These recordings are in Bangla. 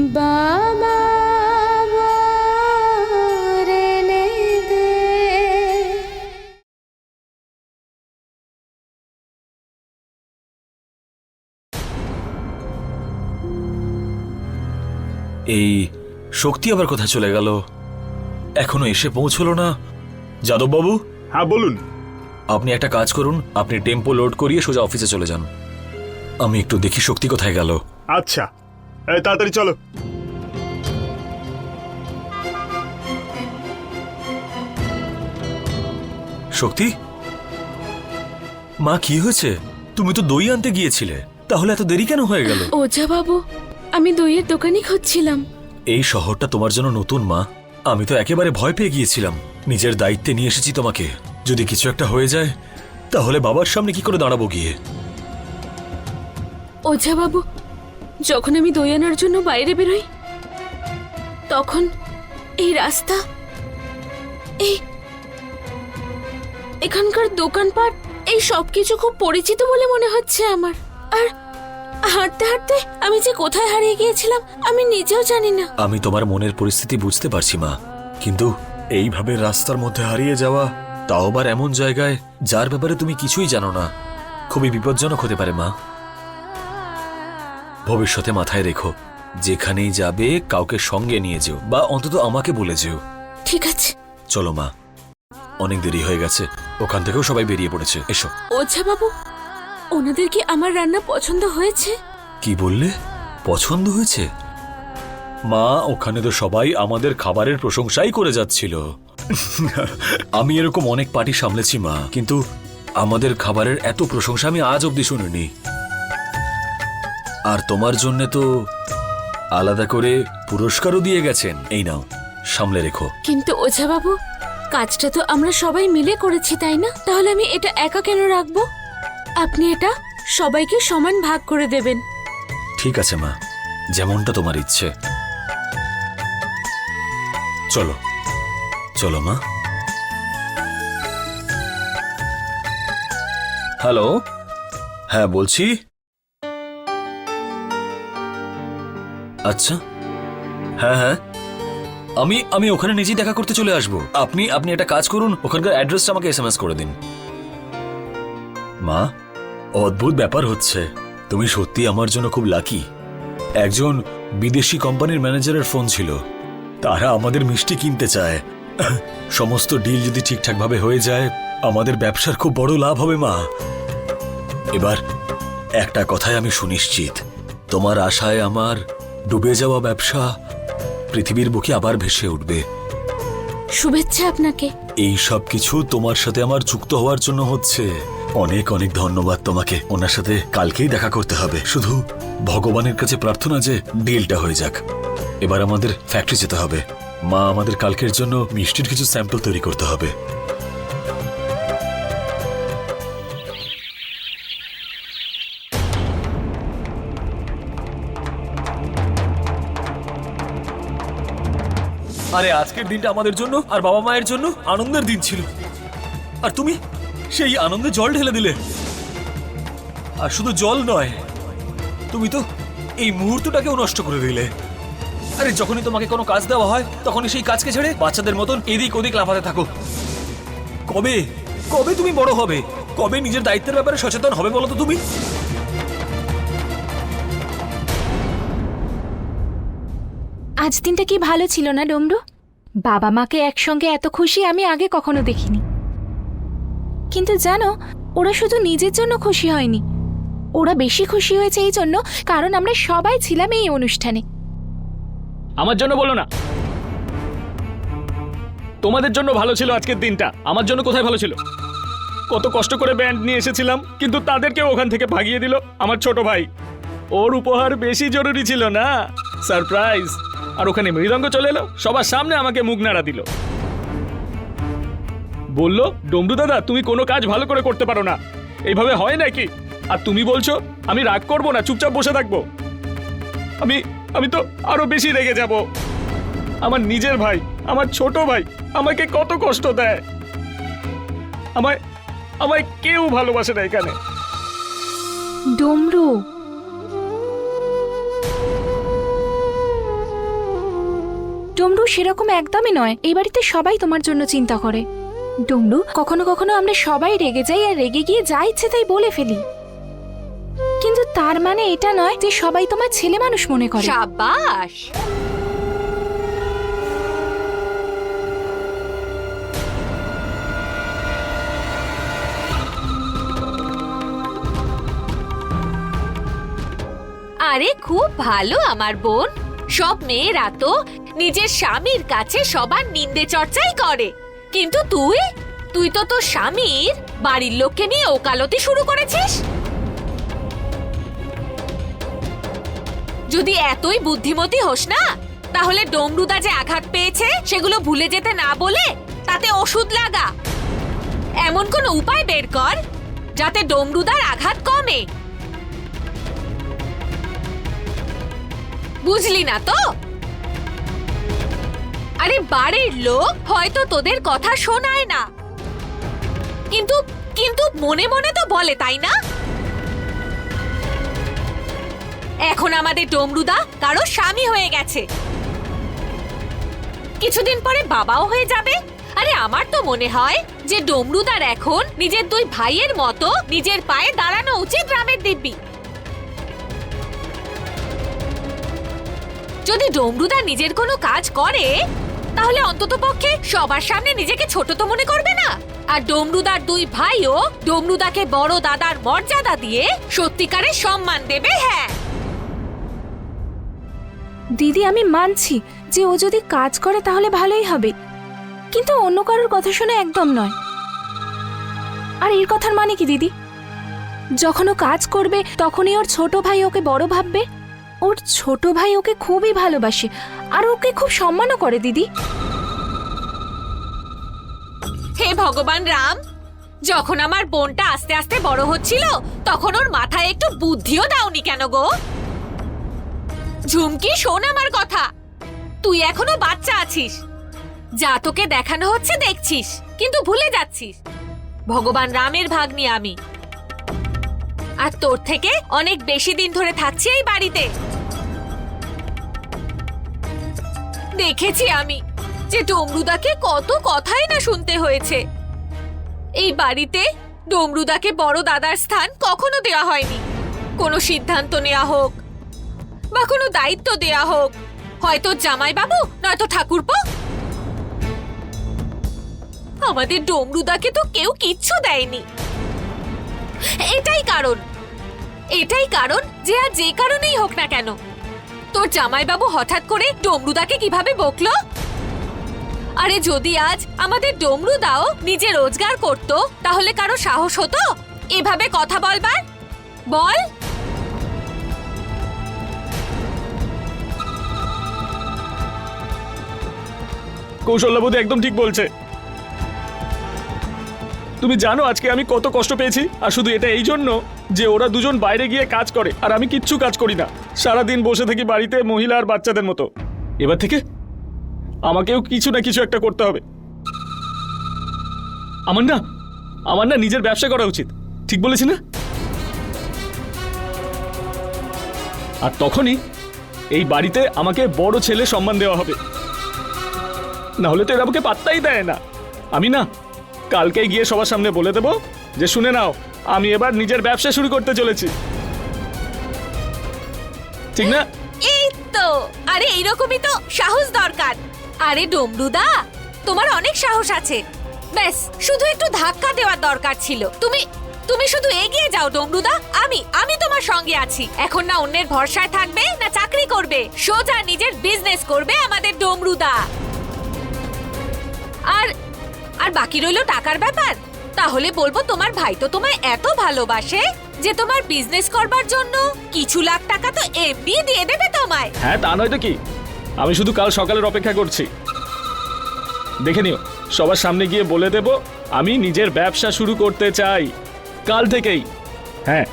বাবা এই শক্তি আবার কোথায় চলে গেল? এখনও এসে পৌঁছলো না। যাদববাবু? হ্যাঁ বলুন। আপনি একটা কাজ করুন আপনি টেম্পো লোড করিয়ে সোজা অফিসে চলে যান। আমি একটু দেখি শক্তি কোথায় গেল। আচ্ছা। এই তাড়াতাড়ি চলো। শক্তি? মা কি হয়েছে? তুমি তো দই আনতে গিয়েছিলে। তাহলে এত দেরি কেন হয়ে গেল? ওঝা বাবু আমি দইয়ের দোকানই খুঁজছিলাম। এই শহরটা তোমার জন্য নতুন মা। আমি তো একেবারে ভয় পেয়ে গিয়েছিলাম। নিজের দায়িত্বে নিয়ে এসেছি তোমাকে। যদি কিছু একটা হয়ে যায় তাহলে বাবার সামনে কি করে দাঁড়াবো গিয়ে? ওঝা বাবু যখন আমি দই আনার জন্য বাইরে বেরোই, তখন এই রাস্তা, এই এখানকার দোকানপাট, এই সব কিছু খুব পরিচিত বলে মনে হচ্ছে আমার। আর হাঁটতে হাঁটতে আমি যে কোথায় হারিয়ে গিয়েছিলাম, আমি নিজেও জানি না। আমি তোমার মনের পরিস্থিতি বুঝতে পারছি, মা। কিন্তু এইভাবে রাস্তার মধ্যে হারিয়ে যাওয়া, তাও আবার এমন জায়গায়, যার ব্যাপারে তুমি কিছুই জানো না, খুবই বিপজ্জনক হতে পারে, মা। ভবিষ্যতে মাথায় রেখো যেখানেই যাবে কাউকে সঙ্গে নিয়ে যেও বা অন্তত আমাকে বলে যেও। ঠিক আছে। চলো মা অনেক দেরি হয়ে গেছে ওখান থেকেও সবাই বেরিয়ে পড়েছে এসো। ওঝা বাবু ওনাদের কি আমার রান্না পছন্দ হয়েছে? কি বললে? পছন্দ হয়েছে? মা ওখানে তো সবাই আমাদের খাবারের প্রশংসাই করে যাচ্ছিল। আমি এরকম অনেক পার্টি সামলেছি মা কিন্তু আমাদের খাবারের এত প্রশংসা আমি আজ অব্দি শুনিনি। আর তোমার জন্য তো আলাদা করে পুরস্কারও দিয়ে গেছেন। এই নাও সামলে রেখো। কিন্তু ওঝা বাবু কাজটা তো আমরা সবাই মিলে করেছি তাই না? তাহলে আমি এটা একা কেন রাখব? আপনি এটা সবাইকে সমান ভাগ করে দেবেন। ঠিক আছে মা। যেমনটা তোমার ইচ্ছে। চলো চলো মা। হ্যালো? হ্যাঁ বলছি? আচ্ছা। হ্যাঁ হ্যাঁ। আমি আমি ওখানে নিজেই দেখা করতে চলে আসব। আপনি আপনি একটা কাজ করুন, ওখানকার অ্যাড্রেসটা আমাকে এসএমএস করে দিন। মা, অদ্ভুত ব্যাপার হচ্ছে, তুমি সত্যি আমার জন্য খুব লাকি। একজন বিদেশি কোম্পানির ম্যানেজারের ফোন ছিল। তারা আমাদের মিষ্টি কিনতে চায়। সমস্ত ডিল যদি ঠিকঠাকভাবে হয়ে যায়, আমাদের ব্যবসার খুব বড় লাভ হবে, মা। এবার একটা কথায় আমি সুনিশ্চিত। তোমার আশায় আমার ডুবে যাওয়া ব্যবসা পৃথিবীর বুকে আবার ভেসে উঠবে। শুভেচ্ছা আপনাকে। এই সব কিছু তোমার সাথে আমার যুক্ত হওয়ার জন্য হচ্ছে। অনেক অনেক ধন্যবাদ তোমাকে। ওনার সাথে কালকেই দেখা করতে হবে। শুধু ভগবানের কাছে প্রার্থনা যে ডিলটা হয়ে যাক। এবার আমাদের ফ্যাক্টরি যেতে হবে। মা আমাদের কালকের জন্য মিষ্টির কিছু স্যাম্পল তৈরি করতে হবে। আরে, আজকের দিনটা আমাদের জন্য আর বাবা মায়ের জন্য আনন্দের দিন ছিল। আর তুমি সেই আনন্দে জল ঢেলে দিলে। আর শুধু জল নয়, তুমি তো এই মুহূর্তটাকেও নষ্ট করে দিলে। আরে, যখনই তোমাকে কোনো কাজ দেওয়া হয়, তখনই সেই কাজকে ছেড়ে বাচ্চাদের মতন এদিক ওদিক লাফাতে থাকো। কবে কবে তুমি বড় হবে? কবে নিজের দায়িত্বের ব্যাপারে সচেতন হবে বলো তো তুমি? আজ দিনটা কি ভালো ছিল না, ডমরু? বাবা মাকে একসঙ্গে এত খুশি আমি আগে কখনো দেখিনি। কিন্তু জানো, ওরা শুধু নিজের জন্য খুশি হয়নি। ওরা বেশি খুশি হয়েছে এই জন্য কারণ আমরা সবাই ছিলাম এই অনুষ্ঠানে। আমার জন্য বলো না। তোমাদের জন্য ভালো ছিল আজকের দিনটা। আমার জন্য কোথায় ভালো ছিল? কত কষ্ট করে ব্যান্ড নিয়ে এসেছিলাম, কিন্তু তাদেরকেও ওখান থেকে ভাগিয়ে দিল আমার ছোট ভাই। ওর উপহার বেশি জরুরি ছিল না। সারপ্রাইজ। আর ওখানে মৃদঙ্গ চলে এলো। সবার সামনে আমাকে মুখ নাড়া দিল। বলল, ডমরু দাদা, তুমি কোনো কাজ ভালো করে করতে পারো না। এইভাবে হয় নাকি? আর তুমি বলছো, আমি রাগ করব না, চুপচাপ বসে থাকব। আমি আমি তো আরও বেশি রেগে যাব। আমার নিজের ভাই, আমার ছোট ভাই আমাকে কত কষ্ট দেয়। আমায় আমায় কেউ ভালোবাসে না এখানে। ডমরু ডমরু সেরকম একদমই নয়। এই বাড়িতে সবাই তোমার জন্য চিন্তা করে। ডমরু, কখনো কখনো আমরা সবাই রেগে যাই আর রেগে গিয়ে যা ইচ্ছে তাই বলে ফেলি। কিন্তু তার মানে এটা নয় যে সবাই তোমার ছেলে মানুষ মনে করে। সাবাস আরে খুব ভালো আমার বোন। সব মেয়েরা তো নিজের স্বামীর কাছে সবার নিন্দে চর্চাই করে। কিন্তু তুই? তুই তো তোর স্বামীর বাড়ির লোককে নিয়ে ওকালতি শুরু করেছিস। যদি এতই বুদ্ধিমতী হোস না, তাহলে ডমরুদা যে আঘাত পেয়েছে, সেগুলো ভুলে যেতে না বলে তাতে ওষুধ লাগা। এমন কোন উপায় বের কর, যাতে ডমরুদার আঘাত কমে। বুঝলি না তো? আরে বাড়ির লোক হয়তো তোদের কথা শোনায় না। কিন্তু কিন্তু মনে মনে তো বলে, তাই না? এখন আমাদের ডমরুদা কারও স্বামী হয়ে গেছে। কিছুদিন পরে বাবাও হয়ে যাবে। আরে আমার তো মনে হয় যে ডমরুদার এখন নিজের দুই ভাইয়ের মতো নিজের পায়ে দাঁড়ানো উচিত রামের দিব্যি। যদি ডমরুদা নিজের কোনো কাজ করে তাহলে অন্তত পক্ষে সবার সামনে নিজেকে ছোট তো মনে করবে না। আর ডমরুদার দুই ভাইও ডমরুদাকে বড় দাদার মর্যাদা দিয়ে সত্যিকারের সম্মান দেবে হ্যাঁ। দিদি, আমি মানছি যে ও যদি কাজ করে তাহলে ভালোই হবে। কিন্তু অন্য কারোর কথা শুনে একদম নয়। আর এর কথার মানে কি, দিদি? যখন ও কাজ করবে, তখনই ওর ছোট ভাই ওকে বড় ভাববে? ওর ছোট ভাই ওকে খুবই ভালোবাসে আর ওকে খুব সম্মানও করে, দিদি। হে ভগবান রাম, যখন আমার বোনটা আস্তে আস্তে বড় হচ্ছিল, তখন ওর মাথায় একটু বুদ্ধিও দাওনি কেন গো? ঝুমকি, শোন আমার কথা। তুই এখনও বাচ্চা আছিস। যা তোকে দেখানো হচ্ছে, দেখছিস, কিন্তু ভুলে যাচ্ছিস। ভগবান রামের ভাগ্নি আমি। আর তোর থেকে অনেক বেশি দিন ধরে থাকছি এই বাড়িতে। দেখেছি আমি যে ডমরুদাকে কত কথাই না শুনতে হয়েছে। এই বাড়িতে ডমরুদাকে বড় দাদার স্থান কখনো দেওয়া হয়নি। কোনো সিদ্ধান্ত নেওয়া হোক বা কোনো দায়িত্ব দেওয়া হোক, হয়তো জামাই বাবু নয়তো ঠাকুরপো। আমাদের ডমরুদাকে তো কেউ কিচ্ছু দেয়নি। এটাই কারণ এটাই কারণ যে আর যে কারণেই হোক না কেন। তোর জামাইবাবু হঠাৎ করে ডমরুদাকে কীভাবে বকলো? আরে যদি আজ আমাদের ডমরুদাও নিজে রোজগার করত, তাহলে কারও সাহস হতো? এভাবে কথা বলবার বল। কৌশল্যাবতী একদম ঠিক বলছে। তুমি জানো আজকে আমি কত কষ্ট পেয়েছি? আর শুধু এটা এই জন্য যে ওরা দুজন বাইরে গিয়ে কাজ করে, আর আমি কিচ্ছু কাজ করি না। সারা দিন বসে থাকি বাড়িতে মহিলা আর বাচ্চাদের মতো। এবার থেকে আমাকেও কিছু না কিছু একটা করতে হবে। আমার না আমার না নিজের ব্যবসা করা উচিত। ঠিক বলেছি না? আর তখনই এই বাড়িতে আমাকে বড় ছেলে সম্মান দেওয়া হবে। না হলে তো এরা আমাকে পাত্তাই দেয় না। আমি না কালকে গিয়ে সবার সামনে বলে দেব যে, শুনে নাও, আমি এবার নিজের ব্যবসা শুরু করতে চলেছি। ঠিক না? এই তো, আরে এইরকমই তো সাহস দরকার। আরে ডমরুদা তোমার অনেক সাহস আছে। ব্যাস, শুধু একটু ধাক্কা দেওয়ার দরকার ছিল। তুমি তুমি শুধু এগিয়ে যাও ডমরুদা আমি আমি তোমার সঙ্গে আছি। এখন না অন্যের ভরসায় থাকবে, না চাকরি করবে, সোজা নিজের বিজনেস করবে আমাদের ডমরুদা আর আর বাকি রইল টাকার ব্যাপার। তাহলে বলব তোমার ভাই তো তোমায় এত ভালোবাসে যে তোমার বিজনেস করবার জন্য কিছু লাখ টাকা তো এমনি দিয়ে দেবে তোমায়। হ্যাঁ তা নয় তো কি? আমি শুধু কাল সকালের অপেক্ষা করছি। দেখে নিও, সবার সামনে গিয়ে বলে দেব, আমি নিজের ব্যবসা শুরু করতে চাই। কাল থেকেই। হ্যাঁ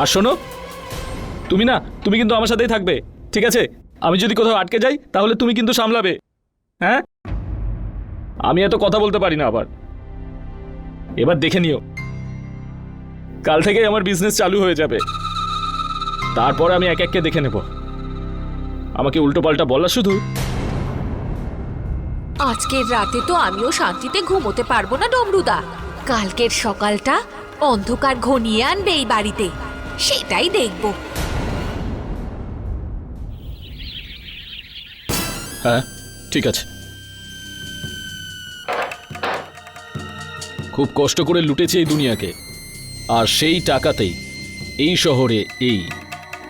আর শোনো, তুমি না, তুমি কিন্তু আমার সাথেই থাকবে, ঠিক আছে? আমি যদি কোথাও আটকে যাই, তাহলে তুমি কিন্তু সামলাবে। হ্যাঁ? আমি এত কথা বলতে পারি না আবার। এবার দেখে নিও। কাল থেকেই আমার বিজনেস চালু হয়ে যাবে। তারপর আমি এক এককে দেখে নেব। আমাকে উল্টো পাল্টা বলা শুধু। আজকের রাতে তো আমিও শান্তিতে ঘুমোতে পারব না ডমরুদা। কালকের সকালটা অন্ধকার ঘনিয়ে আনবে এই বাড়িতে। সেটাই দেখব। হ্যাঁ ঠিক আছে। খুব কষ্ট করে লুটেছে এই দুনিয়াকে। আর সেই টাকাতেই এই শহরে এই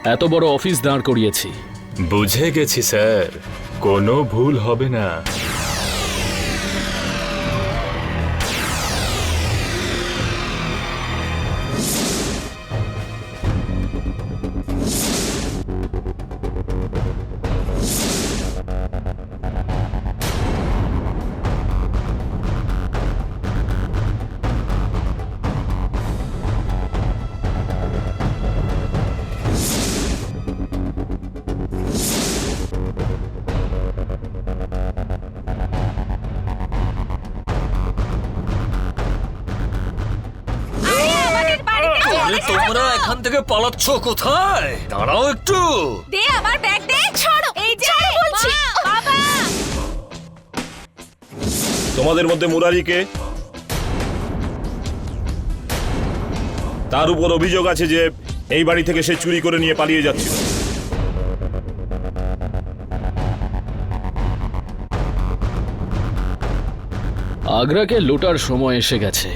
এত বড় অফিস দাঁড় করিয়েছি। বুঝে গেছি, স্যার। কোনো ভুল হবে না। এখান থেকে পালাচ্ছ কোথায়? দাঁড়াও একটু। দে আমার ব্যাগ দে। ছাড়ো এই যে বলছি। বাবা। তোমাদের মধ্যে মুরারিকে তার উপর অভিযোগ আছে যে এই বাড়ি থেকে সে চুরি করে নিয়ে পালিয়ে যাচ্ছিল। আগ্রাকে লুটার সময় এসে গেছে।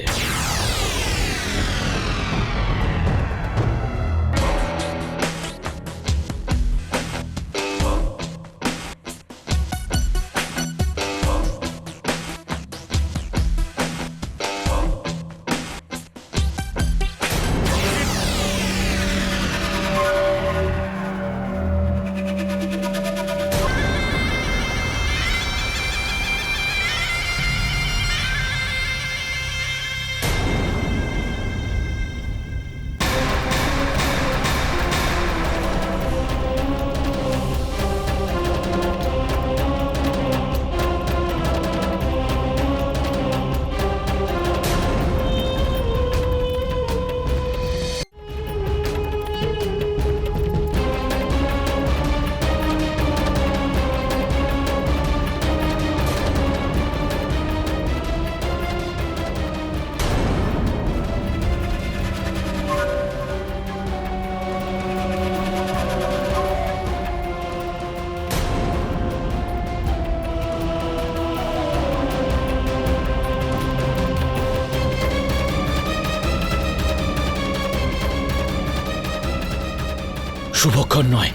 শুভক্ষণ নয়।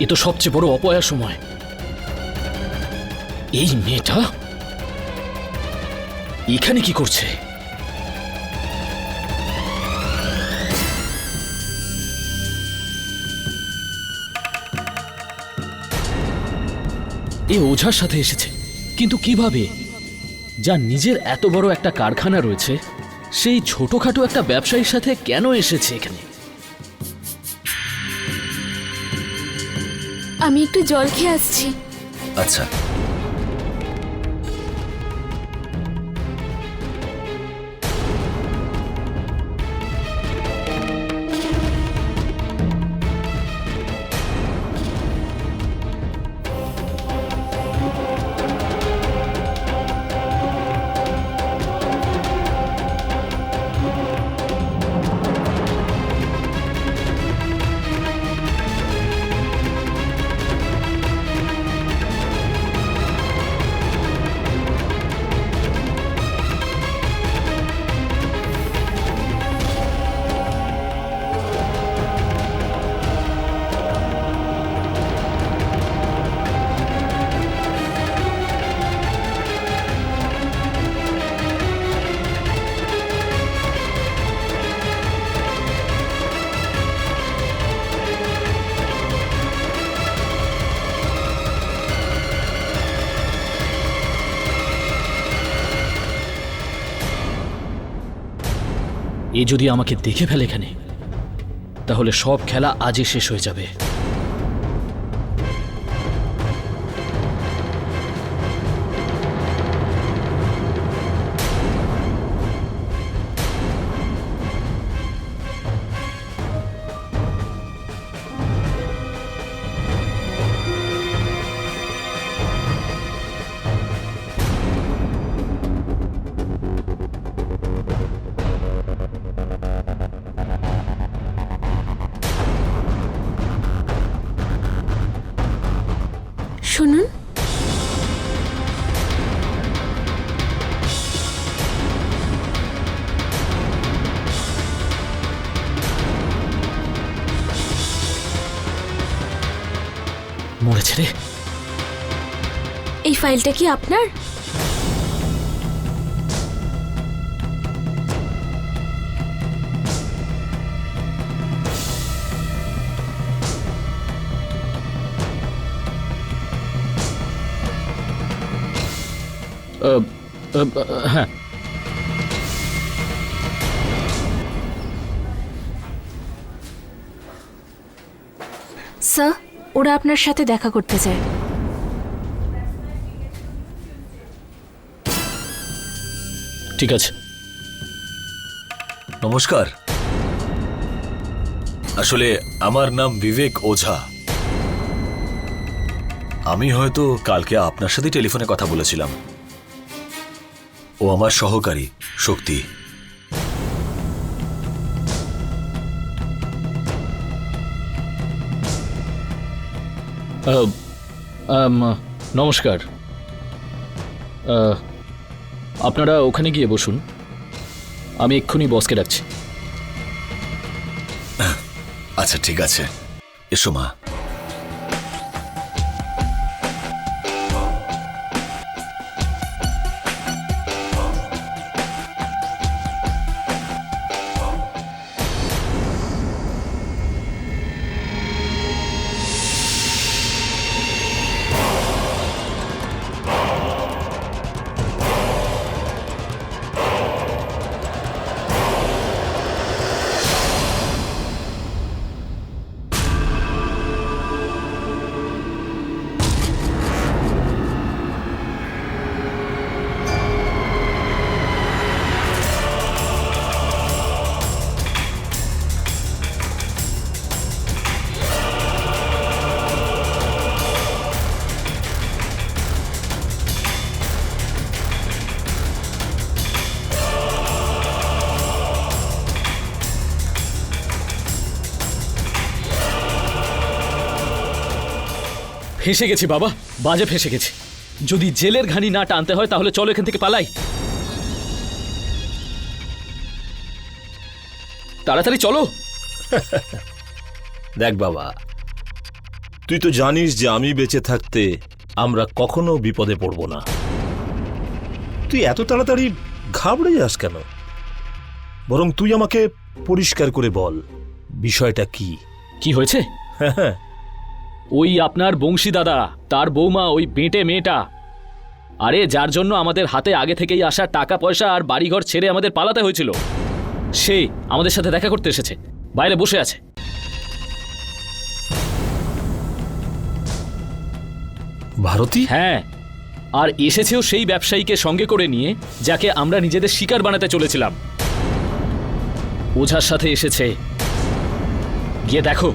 এ তো সবচেয়ে বড় অপয়া সময়। এই মেয়েটা? এখানে কি করছে? এ ওঝার সাথে এসেছে। কিন্তু কীভাবে? যার নিজের এত বড় একটা কারখানা রয়েছে, সেই ছোটখাটো একটা ব্যবসায়ীর সাথে কেন এসেছে এখানে? আমি একটু জল খেয়ে আসছি। আচ্ছা। এ যদি আমাকে দেখে ফেলে এখানে তাহলে সব খেলা আজই শেষ হয়ে যাবে। ফাইলটা কি আপনার? হ্যাঁ। স্যার ওরা আপনার সাথে দেখা করতে চায়। ঠিক আছে। নমস্কার। আসলে আমার নাম বিবেক ওঝা। আমি হয়তো কালকে আপনার সাথে টেলিফোনে কথা বলেছিলাম। ও আমার সহকারী শক্তি। নমস্কার। আপনারা ওখানে গিয়ে বসুন। আমি এক্ষুনি বসকে ডাকছি। আচ্ছা ঠিক আছে। এসো মা। ফেসে গেছি বাবা বাজে ফেসে গেছি। যদি জেলের ঘানি না টানতে হয় তাহলে চলো এখান থেকে পালাই। তাড়াতাড়ি চলো। দেখ বাবা তুই তো জানিস যে আমি বেঁচে থাকতে আমরা কখনো বিপদে পড়ব না। তুই এত তাড়াতাড়ি ঘাবড়ে যাস কেন? বরং তুই আমাকে পরিষ্কার করে বল বিষয়টা কি? কি হয়েছে? হ্যাঁ ওই আপনার বংশী দাদা তার বৌমা ওই বেঁটে মেয়েটা। আরে যার জন্য আমাদের হাতে আগে থেকেই আসা টাকা পয়সা আর বাড়িঘর ছেড়ে আমাদের পালাতে হয়েছিল। সে আমাদের সাথে দেখা করতে এসেছে। বাইরে বসে আছে। ভারতী? হ্যাঁ। আর এসেছেও সেই ব্যবসায়ীকে সঙ্গে করে নিয়ে যাকে আমরা নিজেদের শিকার বানাতে চলেছিলাম। ওঝার সাথে এসেছে। গিয়ে দেখো।